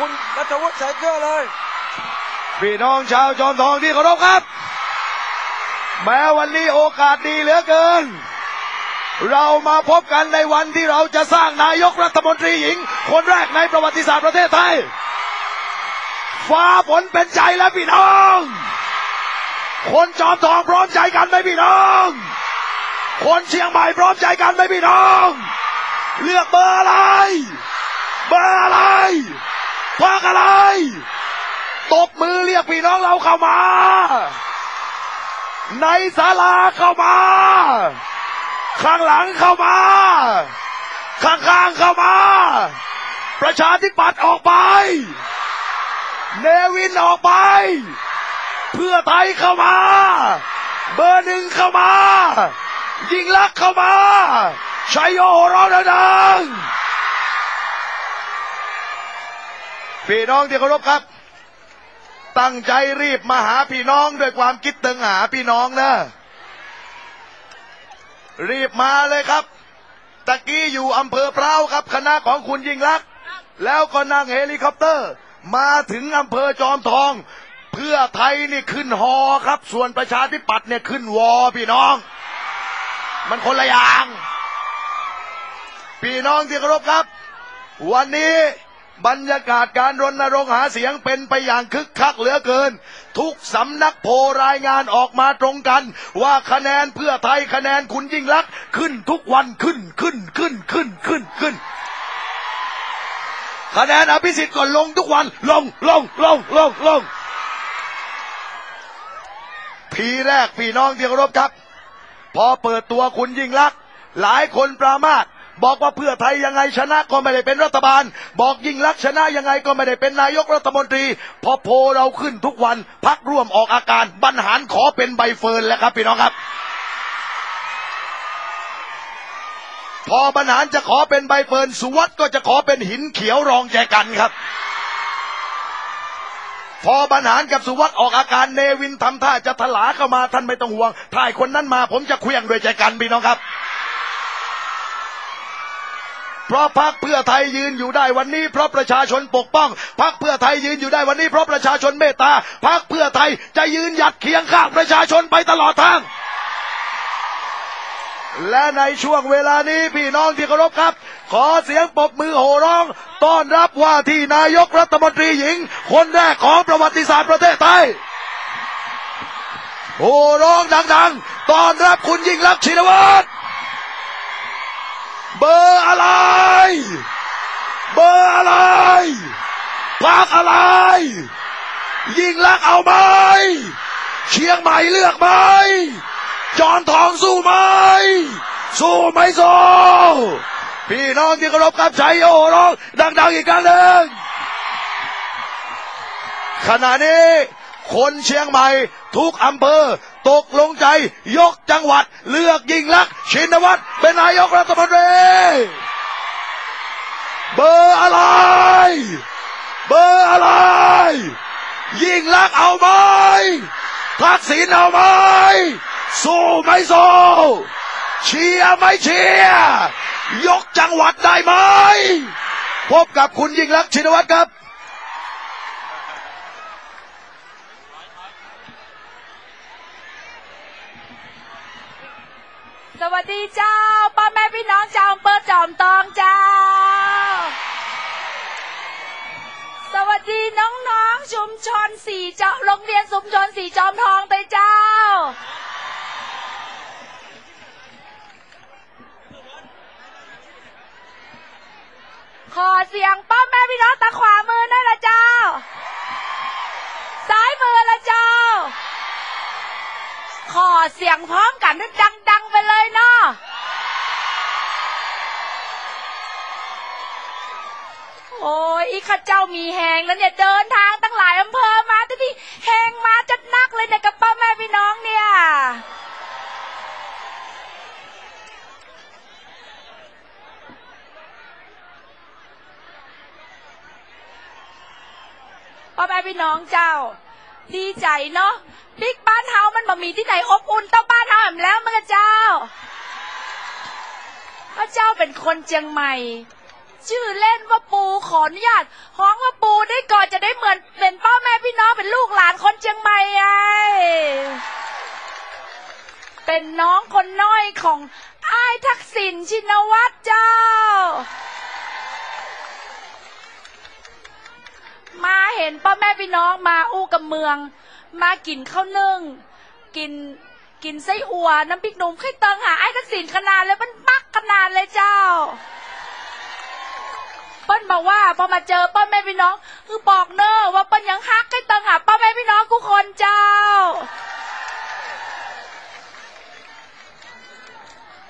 คุณรัฐวุฒิใส่เกลือเลย พี่น้องชาวจอมทองที่เคารพครับ แม้วันนี้โอกาสดีเหลือเกิน เรามาพบกันในวันที่เราจะสร้างนายกรัฐมนตรีหญิง คนแรกในประวัติศาสตร์ประเทศไทย ฟ้าฝนเป็นใจแล้วพี่น้อง คนจอมทองพร้อมใจกันไหมพี่น้อง คนเชียงใหม่พร้อมใจกันไหมพี่น้อง เลือกเบอร์อะไร เบอร์อะไร พักอะไร ตบมือเรียกพี่น้องเราเข้ามา ในศาลาเข้ามา ข้างหลังเข้ามา ข้างๆเข้ามา ประชาธิปัตย์ออกไป เนวินออกไป เพื่อไทยเข้ามา เบอร์หนึ่งเข้ามา ยิงลักเข้ามาชัยโยโหร้องดังๆ พี่น้องที่เคารพครับ ตั้งใจรีบมาหาพี่น้องด้วยความคิดตึงหาพี่น้องนะรีบมาเลยครับ ตะกี้อยู่อำเภอพร้าวครับ คณะของคุณยิ่งลักษณ์แล้วก็นั่งเฮลิคอปเตอร์ มาถึงอำเภอจอมทอง เพื่อไทยนี่ขึ้นฮอครับ ส่วนประชาธิปัตย์เนี่ยขึ้นวอพี่น้อง มันคนละอย่าง พี่น้องที่เคารพครับ วันนี้ บรรยากาศการรณรงค์หาเสียงเป็นไปอย่างคึกคักเหลือเกิน ทุกสำนักโพรายงานออกมาตรงกัน ว่าคะแนนเพื่อไทยคะแนนคุณยิ่งลักษณ์ขึ้นทุกวันขึ้นขึ้นขึ้นขึ้นขึ้นขึ้นคะแนนอภิสิทธิ์ก็ลงทุกวันลงลงลงลงลงพีแรกพี่น้องที่เคารพครับ พอเปิดตัวคุณยิ่งลักษณ์หลายคนปรามาส บอกว่าเพื่อไทยยังไงชนะก็ไม่ได้เป็นรัฐบาล บอกยิ่งลักชนะยังไงก็ไม่ได้เป็นนายกรัฐมนตรี พอโพเราขึ้นทุกวันพักร่วมออกอาการบรรหารขอเป็นใบเฟิร์นแล้วครับพี่น้องครับ พอบรรหารจะขอเป็นใบเฟิร์นสุวัสด์ก็จะขอเป็นหินเขียวรองแจกันครับพอบรรหารกับสุวัสด์ออกอาการเนวินทำท่าจะถลาเข้ามาท่านไม่ต้องห่วงถ้าไอ้คนนั้นมาผมจะเคลื่องด้วยใจกันพี่น้องครับ เพราะพรรคเพื่อไทยยืนอยู่ได้วันนี้ เพราะประชาชนปกป้องพรรคเพื่อไทยยืนอยู่ได้วันนี้ เพราะประชาชนเมตตาพรรคเพื่อไทยจะยืนหยัดเคียงข้างประชาชนไปตลอดทางและในช่วงเวลานี้พี่น้องที่เคารพครับ ขอเสียงปรบมือโห่ร้อง ต้อนรับว่าที่นายกรัฐมนตรีหญิง คนแรกของประวัติศาสตร์ประเทศไทยโห่ร้องดัง ๆ ต้อนรับคุณยิ่งรักษณ์ชินวัตร เบอร์อะไร เบอร์อะไรพักอะไร ยิ่งรักเอาไหมเชียงใหม่เลือกไหมจอนทองสู้ไหมสู้ไหมสู้พี่น้องที่เคารพครับใจโอ้ร้องดังๆอีกครั้งหนึ่งขณะนี้คนเชียงใหม่ทุกอำเภอ ตกลงใจ ยกจังหวัด เลือกยิงลัก ชินวัตรเป็นนายกรัฐมนตรีเบอร์อะไร เบอร์อะไร ยิ่งลักเอาไหมทักษิณเอาไหมสู้ไม่สู้เชียร์ไม่เชียร์ยกจังหวัดได้ไหม พบกับคุณยิ่งรักษณ์ชินวัตรครับ สวัสดีเจ้าพ่อแม่พี่น้องชาวอำเภอจอมทองเจ้า สวัสดีน้องๆชุมชนสี่เจ้าโรงเรียนชุมชนสี่จอมทองไปเจ้า ขอเสียงป้าแม่พี่น้องตาขวามือนั่นละเจ้า ซ้ายมือละเจ้า ขอเสียงพร้อมกันด้วยดัง ๆ ไปเลยเนาะโอ้ยอีข้าเจ้ามีแหงแล้วเนี่ยเดินทางตั้งหลายอำเภอมาที่นี่แหงมาจัดนักเลยเนี่ยกับป้าแม่พี่น้องเนี่ยพ่อแม่พี่น้องเจ้า ดีใจเนาะบิ๊กบ้านเฮามันบ่มีที่ไหนอบอุ่นเต้าบ้านเฮาแบบแล้วมันก็เจ้าพระเจ้าเป็นคนเชียงใหม่ ชื่อเล่นว่าปูขออนุญาตห้องว่าปูได้ก่อนจะได้เหมือนเป็นพ่อแม่พี่น้องเป็นลูกหลานคนเชียงใหม่ไงเป็นน้องคนน้อยของอ้ายทักษิณชินวัตรเจ้า มาเห็นพ่อแม่พี่น้องมาอู้กับเมือง มากินข้าวนึ่ง กินกินไส้อั่วน้ำพริกหนุ่มไข่เติงหาไอ้ทักษิณขนาดเลยมันปักขนาดเลยเจ้าเปิ้ลบอกว่าพอมาเจอป้าแม่พี่น้อง คือบอกเนอะว่าเปิ้ลยังฮักไข่เติงหาป้าแม่พี่น้องทุกคนเจ้า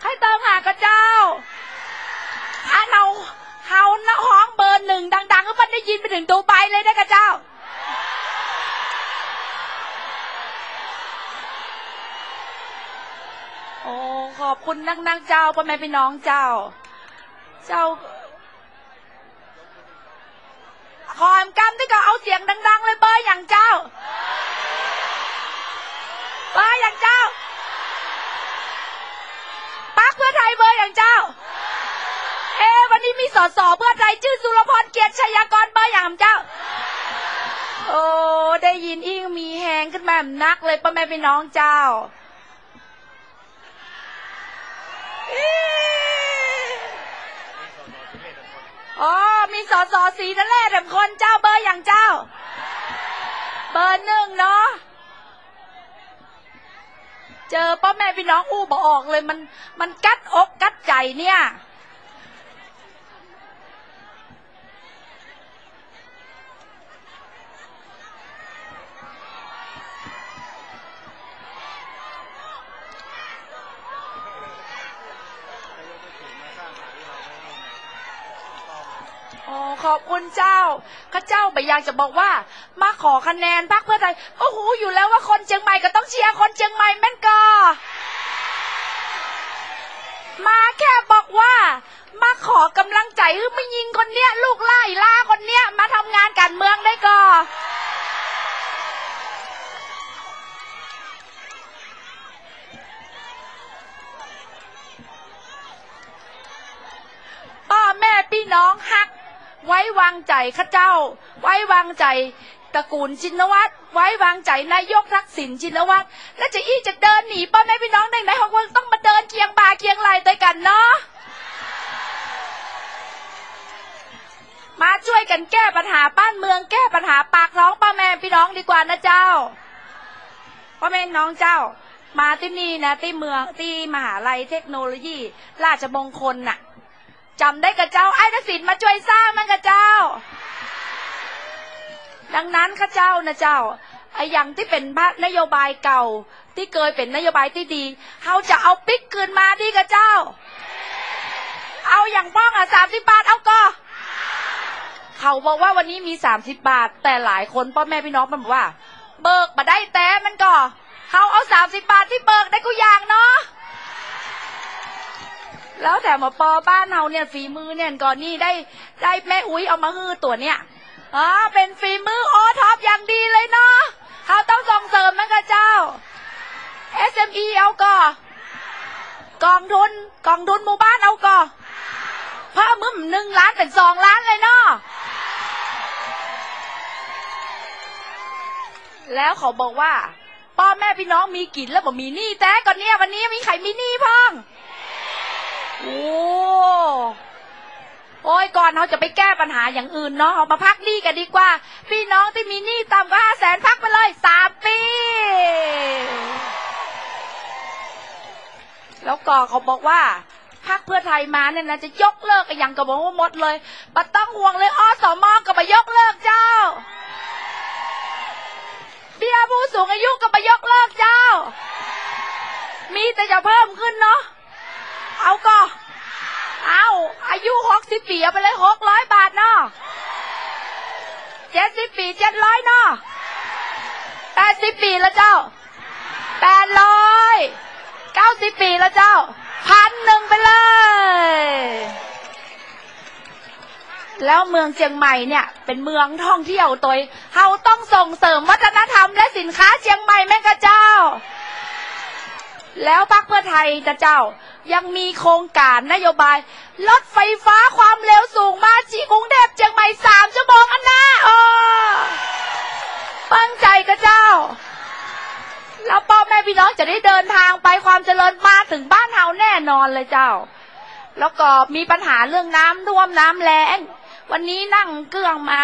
ไข่เติงหากับเจ้าอันเอาเฮาหน้าห้องเบอร์หนึ่ง ยินไปถึงดูไปเลยนะกับเจ้า โอ้ขอบคุณนักนักเจ้าพ่อแม่พี่น้องเจ้า เจ้าขอมกรรมที่ก็เอาเสียงดัง ๆ เลยเบอร์อย่างเจ้าเบอร์อย่างเจ้าปักเพื่อไทยเบอร์อย่างเจ้า สเพื่อไทยชื่อสุรพรเกียรติชัยกรเบอร์อย่างเจ้า โอ้ได้ยินอิ่งมีแหงขึ้นมาแบบนักเลยพ่อแม่พี่น้องเจ้าอ๋อมีสอสอสีนั่นแหละแต่คนเจ้าเบอร์อย่างเจ้า เบอร์หนึ่งเนาะเจอพ่อแม่พี่น้องอู้บอกเลยมันมันกัดอกกัดใจเนี่ย โอ้ขอบคุณเจ้า ข้าเจ้าไปอยากจะบอกว่า มาขอคะแนนพรรคเพื่อไทยก็หูอยู่แล้วว่าคนเชียงใหม่ก็ต้องเชียร์คนเชียงใหม่แม่นกอมาแค่บอกว่า มาขอกำลังใจคือไม่ยิงคนเนี้ย ลูกไล่ล่าคนเนี้ย มาทำงานการเมืองได้ก่อพ่อแม่พี่น้องฮัก ไว้วางใจข้าเจ้า ไว้วางใจตระกูลชินวัตรไว้วางใจนายกทักษิณชินวัตรและจะอี้จะเดินหนีพ่อแม่พี่น้องได้ไหนเขาคงต้องมาเดินเคียงบ่าเคียงไหลด้วยกันเนาะมาช่วยกันแก้ปัญหาบ้านเมืองแก้ปัญหาปากท้องพ่อแม่พี่น้องดีกว่านะเจ้าพ่อแม่น้องเจ้า มาที่นี่นะที่เมืองที่มหาลัยเทคโนโลยี ราชมงคลน่ะ จำได้กับเจ้าไอ้ทักษิณมาช่วยสร้างนั่นกับเจ้า ดังนั้นข้าเจ้านะเจ้าไอ้อย่างที่เป็นนโยบายเก่า ที่เคยเป็นนโยบายที่ดีเขาจะเอาปิ๊กคืนมาดีกับเจ้า เอาอย่างป้องอะสามสิบบาทเอาก็เขาบอกว่าวันนี้มีสามสิบบาท แต่หลายคนพ่อแม่พี่น้องมันบอกว่า เบิกมาได้แต่มันก็เขาเอาสามสิบบาทที่เบิกได้กูอย่างเนาะ แล้วแต่หมาปอบ้านเฮาเนี่ยฝีมือเนี่ยก่อนนี่ได้ได้แม่อุ้ยเอามาฮือตัวเนี่ยอ๋อเป็นฝีมือโอท็อปอย่างดีเลยเนาะเขาต้องส่งเสริมนะกะเจ้า SME เอาก่อกองทุนกองทุนหมู่บ้านเอาก่อเพิ่มมึมหนึ่งล้านเป็นสองล้านเลยเนาะแล้วเขาบอกว่า พ่อแม่พี่น้องมีกินแล้วบ่มีหนี้แต่ก่อนเนี่ยวันนี้มีใครมีหนี้พ้อง โอ้โอ้ยก่อนเราจะไปแก้ปัญหาอย่างอื่นเนาะเอามาพักหนี้กันดีกว่า พี่น้องที่มีหนี้ต่ำกว่าห้าแสนพักไปเลยสามปี แล้วก็เขาบอกว่าพักเพื่อไทยมาเนี่ยนะจะยกเลิกกันอย่างกระบอกว่าหมดเลยบัต้องห่วงเลยออสมอก็ไปยกเลิกเจ้าเบี้ยผู้สูงอายุก็ไปยกเลิกเจ้า มีแต่จะเพิ่มขึ้นเนาะ เอาก็ เอาอายุหกสิบปีเอาไปเลยหกร้อยบาทเนาะเจ็ดสิบปีเจ็ดร้อยเนาะแปดสิบปีแล้วเจ้าแปดร้อยเก้าสิบปีแล้วเจ้าพันหนึ่งไปเลย แล้วเมืองเชียงใหม่เนี่ย เป็นเมืองท่องเที่ยวตัวเราต้องส่งเสริมวัฒนธรรมและสินค้าเชียงใหม่แม่กะเจ้า แล้วพรรคเพื่อไทยจะเจ้า ยังมีโครงการนโยบายรถไฟฟ้าความเร็วสูงมาจีกรุงเทพเชียงใหม่สามชั่วโมงอันนะเออปังใจกับเจ้า แล้วพ่อแม่พี่น้องจะได้เดินทางไปความเจริญมาถึงบ้านเฮาแน่นอนเลยเจ้า แล้วก็มีปัญหาเรื่องน้ำท่วมน้ำแล้ง วันนี้นั่งเครื่องมา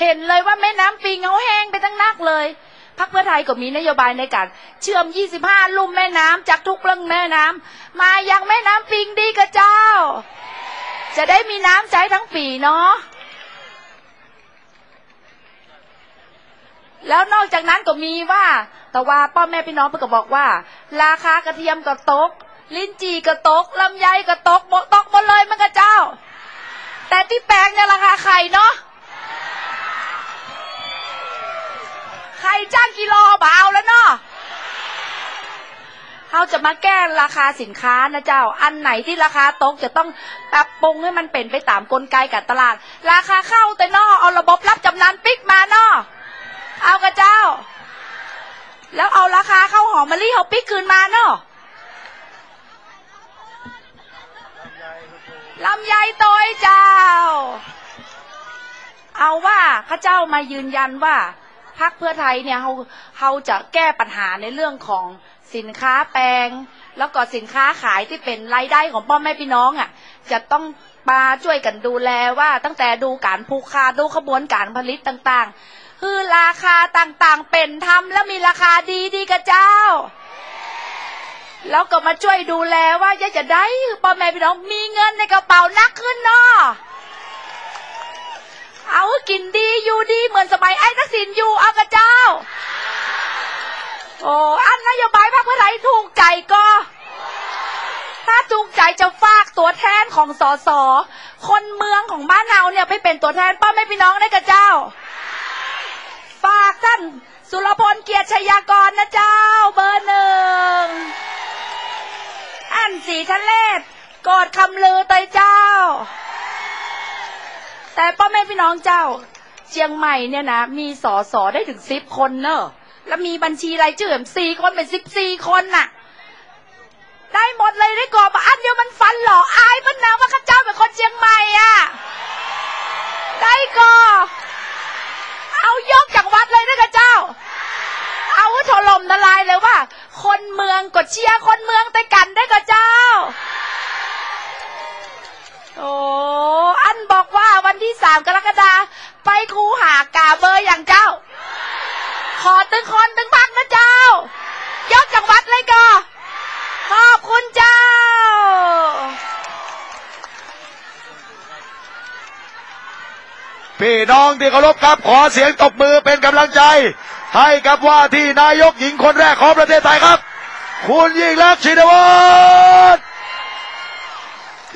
เห็นเลยว่าแม่น้ำปิงเขาแห้งไปทั้งนักเลย พักเพื่อไทยก็มีนโยบายในการ เชื่อม 25 ลุ่มแม่น้ำจากทุกเรื่องแม่น้ำมายังแม่น้ำปิงดีกับเจ้า จะได้มีน้ำใช้ทั้งปีเนาะแล้วนอกจากนั้นก็มีว่า แต่ว่าพ่อแม่พี่น้องเพิ่นก็บอกว่า ราคากระเทียมก็ตก ลิ้นจี่ก็ตกลำไยก็ตกหมดตกหมดเลยมันก็เจ้า แต่ที่แปลงเนี่ยราคาไข่เนาะ ไข่จ้างกิโลเบาแล้วเนาะเขาจะมาแก้ราคาสินค้านะเจ้า อันไหนที่ราคาตกจะต้องปรับปรุงให้มันเป็นไปตามกลไกการตลาด ราคาเข้าแต่นอเอาระบบรับจำนำปิ๊กมาเนาะเอากระเจ้า แล้วเอาราคาเข้าหอมมะลิเขาปิ๊กคืนมาเนาะลำไยโตยเจ้า เอาว่าข้าเจ้ามายืนยันว่า พักเพื่อไทยเนี่ยเขาเขาจะแก้ปัญหาในเรื่องของสินค้าแปลง แล้วก็สินค้าขายที่เป็นรายได้ของพ่อแม่พี่น้องอะจะต้องมาช่วยกันดูแลว่าตั้งแต่ดูการผูกขาดดูขบวนการผลิตต่างๆ คือราคาต่างๆเป็นธรรมและมีราคาดีดีกับเจ้า แล้วก็มาช่วยดูแลว่าจะจะได้พ่อแม่พี่น้องมีเงินในกระเป๋านักขึ้นเนาะ เอากินดีอยู่ดีเหมือนสมัยไอ้ทักษิณอยู่เอากับเจ้า โอ้อันนโยบายพรรคเพื่อไทยถูกใจก็ ถ้าถูกใจจะฝากตัวแทนของสสคนเมืองของบ้านเราเนี่ยไปเป็นตัวแทนป้าแม่พี่น้องได้กับเจ้า ฝากท่านสุรพลเกียรติชยากรนะเจ้า เบอร์หนึ่งอันสีทะเลกอดคำลือเตยเจ้า แต่ป้าแม่พี่น้องเจ้า เชียงใหม่เนี่ยนะมีสอสอได้ถึงสิบคนเนอะแล้วมีบัญชีรายชื่อสี่คนเป็นสิบสี่คนน่ะ ได้หมดเลยได้กรอบอันเดียวมันฟันเหรออายมันนะว่าข้าเจ้าเป็นคนเชียงใหม่อะได้ก่อเอายกจากวัดเลยนะข้าเจ้า เอาถล่มทลายเลยว่า คนเมืองกดเชียร์คนเมืองแต่กันได้กับเจ้า โอ้อันบอกว่าวันที่สามกรกฎาไปคูหากาเบอร์อย่างเจ้า ขอตึงคนตึงพักนะเจ้ายกจากวัดเลยก็ขอบคุณเจ้า พี่น้องที่เคารพครับขอเสียงตบมือเป็นกำลังใจ ให้กับว่าที่นายกหญิงคนแรกของประเทศไทยครับ คุณยิ่งรักชินวัตร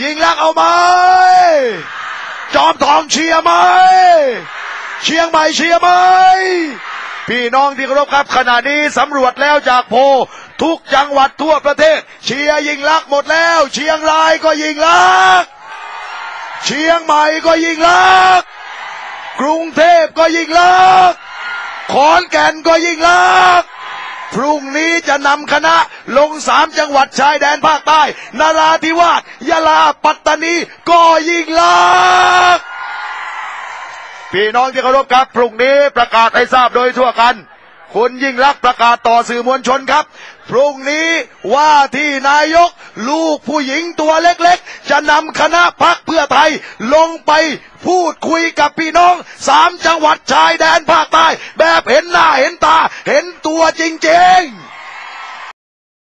ยิงรักเอาไหมจอมทองเชียร์ไหมเชียงใหม่เชียร์ไหมพี่น้องที่เคารพครับ ขณะนี้สำรวจแล้วจากโพทุกจังหวัดทั่วประเทศ เชียร์ยิงรักหมดแล้ว เชียงรายก็ยิงรัก เชียงใหม่ก็ยิงรัก กรุงเทพก็ยิงลัก ขอนแก่นก็ยิงลัก พรุ่งนี้จะนำคณะลงสามจังหวัดชายแดนภาคใต้นาราธิวาสยะลาปัตตานีก็ยิ่งลักษพี่น้องที่เคารพครับ พรุ่งนี้ประกาศให้ทราบโดยทั่วกัน คุณยิ่งรักประกาศต่อสื่อมวลชนครับพรุ่งนี้ว่าที่นายก ลูกผู้หญิงตัวเล็กๆ จะนำคณะพักเพื่อไทยลงไปพูดคุยกับพี่น้องสามจังหวัดชายแดนภาคใต้ แบบเห็นหน้าเห็นตา เห็นตัวจริงๆ